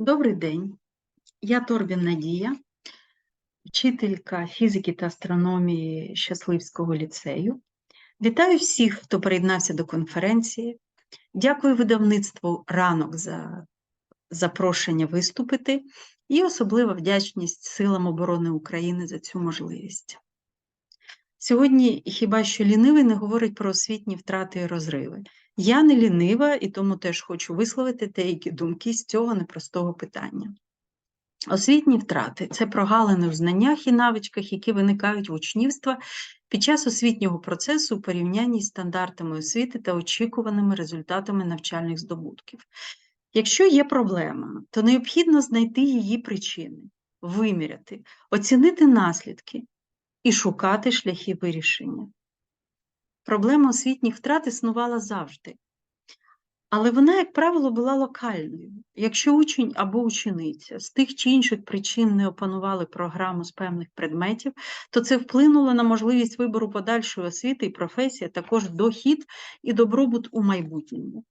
Добрий день. Я Торбін Надія, вчителька фізики та астрономії Щасливського ліцею. Вітаю всіх, хто приєднався до конференції. Дякую видавництву ранок за запрошення виступити і особлива вдячність Силам оборони України за цю можливість. Сьогодні хіба що лінивий не говорить про освітні втрати і розриви. Я не лінива і тому теж хочу висловити деякі думки з цього непростого питання. Освітні втрати це прогалини в знаннях і навичках, які виникають в учнівства під час освітнього процесу у порівнянні з стандартами освіти та очікуваними результатами навчальних здобутків. Якщо є проблема, то необхідно знайти її причини, виміряти, оцінити наслідки і шукати шляхи вирішення. Проблема освітніх втрат існувала завжди, але вона, як правило, була локальною. Якщо учень або учениця з тих чи інших причин не опанували програму з певних предметів, то це вплинуло на можливість вибору подальшої освіти і професії, також дохід і добробут у майбутньому.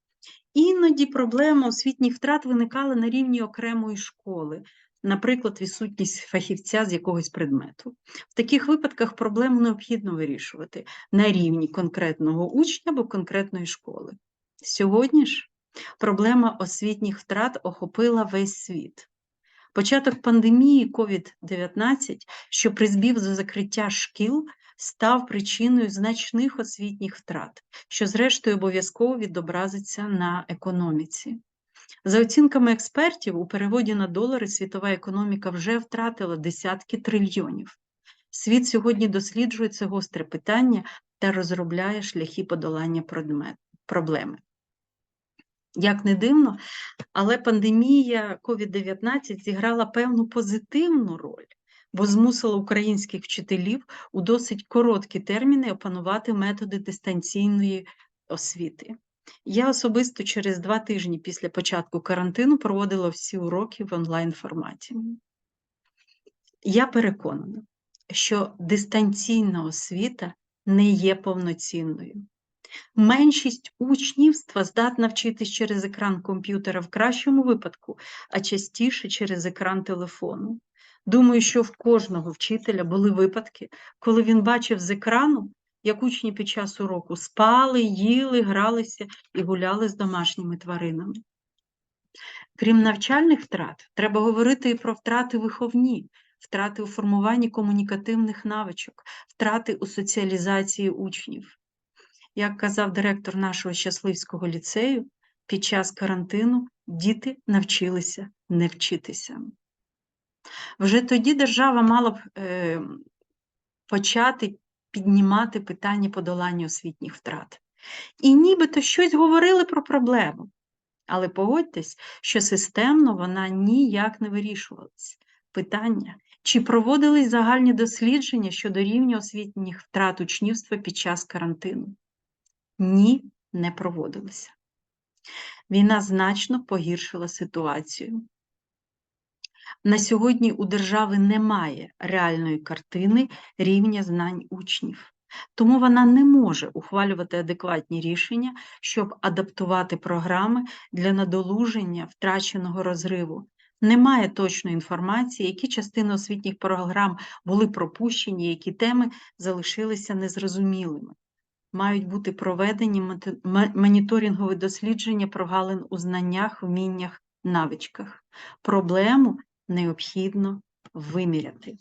Іноді проблема освітніх втрат виникала на рівні окремої школи, наприклад, відсутність фахівця з якогось предмету. В таких випадках проблему необхідно вирішувати на рівні конкретного учня або конкретної школи. Сьогодні ж проблема освітніх втрат охопила весь світ. Початок пандемії COVID-19, що призвів до закриття шкіл, став причиною значних освітніх втрат, що, зрештою, обов'язково відобразиться на економіці. За оцінками експертів, у переводі на долари світова економіка вже втратила десятки трильйонів. Світ сьогодні досліджує це гостре питання та розробляє шляхи подолання проблеми. Як не дивно, але пандемія COVID-19 зіграла певну позитивну роль, бо змусила українських вчителів у досить короткі терміни опанувати методи дистанційної освіти. Я особисто через два тижні після початку карантину проводила всі уроки в онлайн форматі. Я переконана, що дистанційна освіта не є повноцінною. Меншість учнівства здатна вчитись через екран комп'ютера в кращому випадку, а частіше через екран телефону. Думаю, що в кожного вчителя були випадки, коли він бачив з екрану, як учні під час уроку спали, їли, гралися і гуляли з домашніми тваринами. Крім навчальних втрат, треба говорити і про втрати виховні, втрати у формуванні комунікативних навичок, втрати у соціалізації учнів. Як казав директор нашого щасливського ліцею, під час карантину діти навчилися не вчитися. Вже тоді держава мала б е, почати піднімати питання подолання освітніх втрат. І нібито щось говорили про проблему. Але погодьтесь, що системно вона ніяк не вирішувалась. Питання, чи проводились загальні дослідження щодо рівня освітніх втрат учнівства під час карантину? Ні, не проводилися. Війна значно погіршила ситуацію. На сьогодні у держави немає реальної картини рівня знань учнів, тому вона не може ухвалювати адекватні рішення, щоб адаптувати програми для надолуження втраченого розриву. Немає точної інформації, які частини освітніх програм були пропущені, які теми залишилися незрозумілими. Мають бути проведені моніторингові дослідження прогалин у знаннях, вміннях, навичках. Проблему необхідно виміряти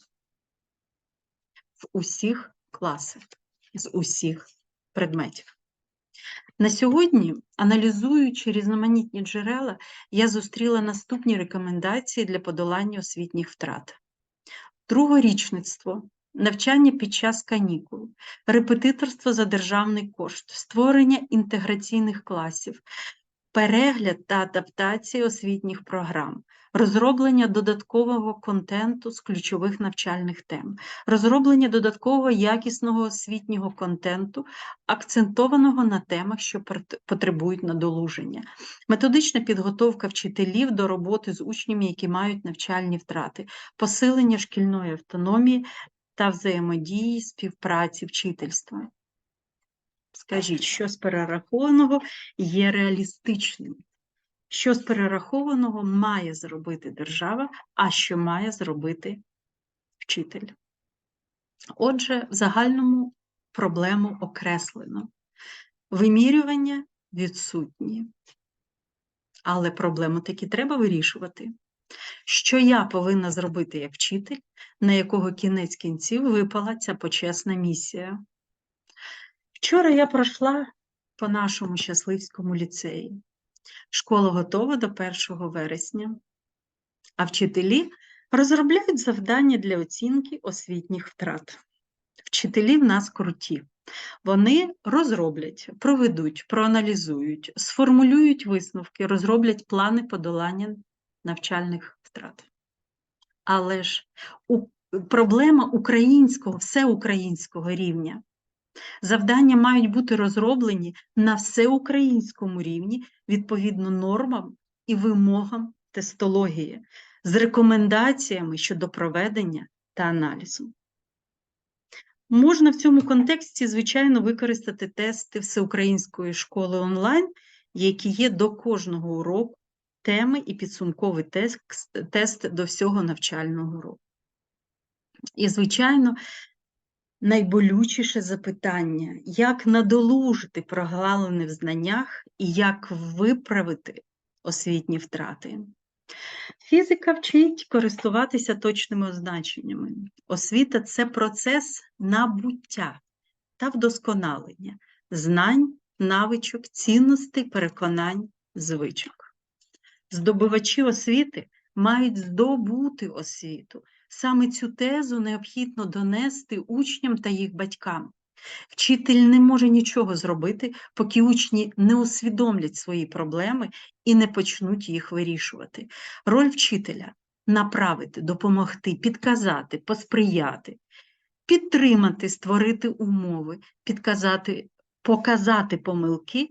в усіх класах, з усіх предметів. На сьогодні, аналізуючи різноманітні джерела, я зустріла наступні рекомендації для подолання освітніх втрат. Другорічництво, навчання під час канікул, репетиторство за державний кошт, створення інтеграційних класів, перегляд та адаптація освітніх програм, розроблення додаткового контенту з ключових навчальних тем, розроблення додаткового якісного освітнього контенту, акцентованого на темах, що потребують надолуження, методична підготовка вчителів до роботи з учнями, які мають навчальні втрати, посилення шкільної автономії та взаємодії співпраці вчительства. Скажіть, що з перерахованого є реалістичним? що з перерахованого має зробити держава, а що має зробити вчитель. Отже, в загальному проблему окреслено. Вимірювання відсутні. Але проблему таки треба вирішувати. Що я повинна зробити як вчитель, на якого кінець кінців випала ця почесна місія? Вчора я пройшла по нашому щасливському ліцеї. Школа готова до 1 вересня, а вчителі розробляють завдання для оцінки освітніх втрат. Вчителі в нас круті. Вони розроблять, проведуть, проаналізують, сформулюють висновки, розроблять плани подолання навчальних втрат. Але ж проблема українського, всеукраїнського рівня. Завдання мають бути розроблені на всеукраїнському рівні відповідно нормам і вимогам тестології з рекомендаціями щодо проведення та аналізу. Можна в цьому контексті, звичайно, використати тести всеукраїнської школи онлайн, які є до кожного уроку теми і підсумковий тест, тест до всього навчального року. І, звичайно, найболючіше запитання, як надолужити прогалини в знаннях і як виправити освітні втрати. Фізика вчить користуватися точними означеннями. Освіта це процес набуття та вдосконалення, знань, навичок, цінностей, переконань, звичок. Здобувачі освіти мають здобути освіту. Саме цю тезу необхідно донести учням та їх батькам. Вчитель не може нічого зробити, поки учні не усвідомлять свої проблеми і не почнуть їх вирішувати. Роль вчителя направити, допомогти, підказати, посприяти, підтримати, створити умови, підказати, показати помилки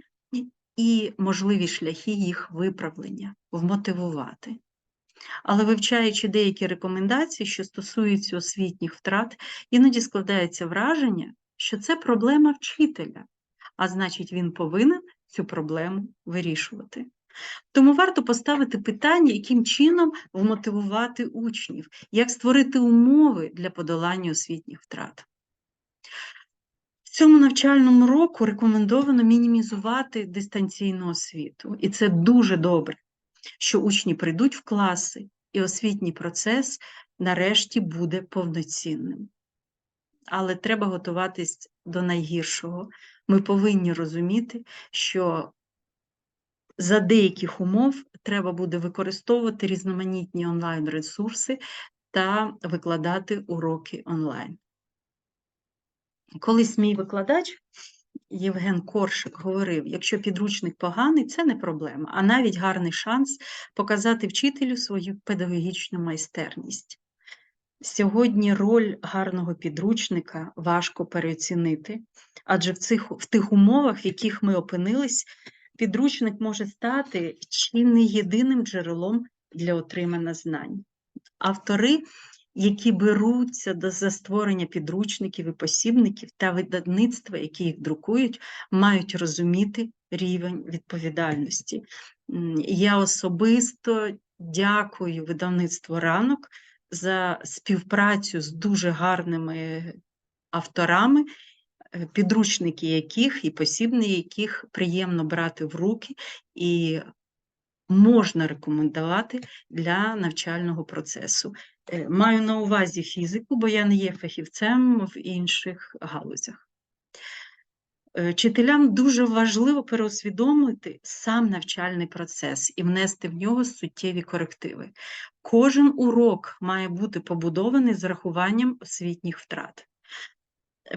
і можливі шляхи їх виправлення, вмотивувати. Але вивчаючи деякі рекомендації, що стосуються освітніх втрат, іноді складається враження, що це проблема вчителя, а значить, він повинен цю проблему вирішувати. Тому варто поставити питання, яким чином вмотивувати учнів, як створити умови для подолання освітніх втрат. В цьому навчальному року рекомендовано мінімізувати дистанційну освіту, і це дуже добре, що учні прийдуть в класи, і освітній процес нарешті буде повноцінним але треба готуватись до найгіршого. Ми повинні розуміти, що за деяких умов треба буде використовувати різноманітні онлайн-ресурси та викладати уроки онлайн. Колись мій викладач Євген Коршик говорив: якщо підручник поганий, це не проблема, а навіть гарний шанс показати вчителю свою педагогічну майстерність. Сьогодні роль гарного підручника важко переоцінити, адже в цих, в тих умовах, в яких ми опинились, підручник може стати чи не єдиним джерелом для отримання знань. Автори, які беруться до за створення підручників і посібників та видавництва, які їх друкують, мають розуміти рівень відповідальності. Я особисто дякую видавництву ранок за співпрацю з дуже гарними авторами, е, підручники яких і посібні яких приємно брати в руки і можна рекомендувати для навчального процесу. Е, маю на увазі фізику, бо я не є фахівцем в інших галузях. Е, вчителям дуже важливо переосвідомити сам навчальний процес і внести в нього суттєві корективи. Кожен урок має бути побудований з рахуванням освітніх втрат.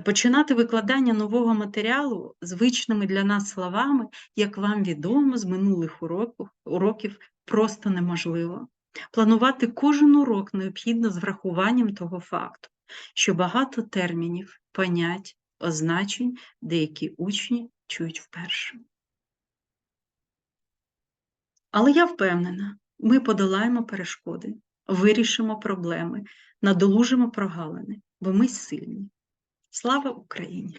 Починати викладання нового матеріалу звичними для нас словами, як вам відомо, з минулих уроків, уроків просто неможливо. Планувати кожен урок необхідно з врахуванням того факту, що багато термінів, понять, означень деякі учні чують вперше. Але я впевнена, ми подолаємо перешкоди, вирішимо проблеми, надолужимо прогалини, бо ми сильні. Слава Україні!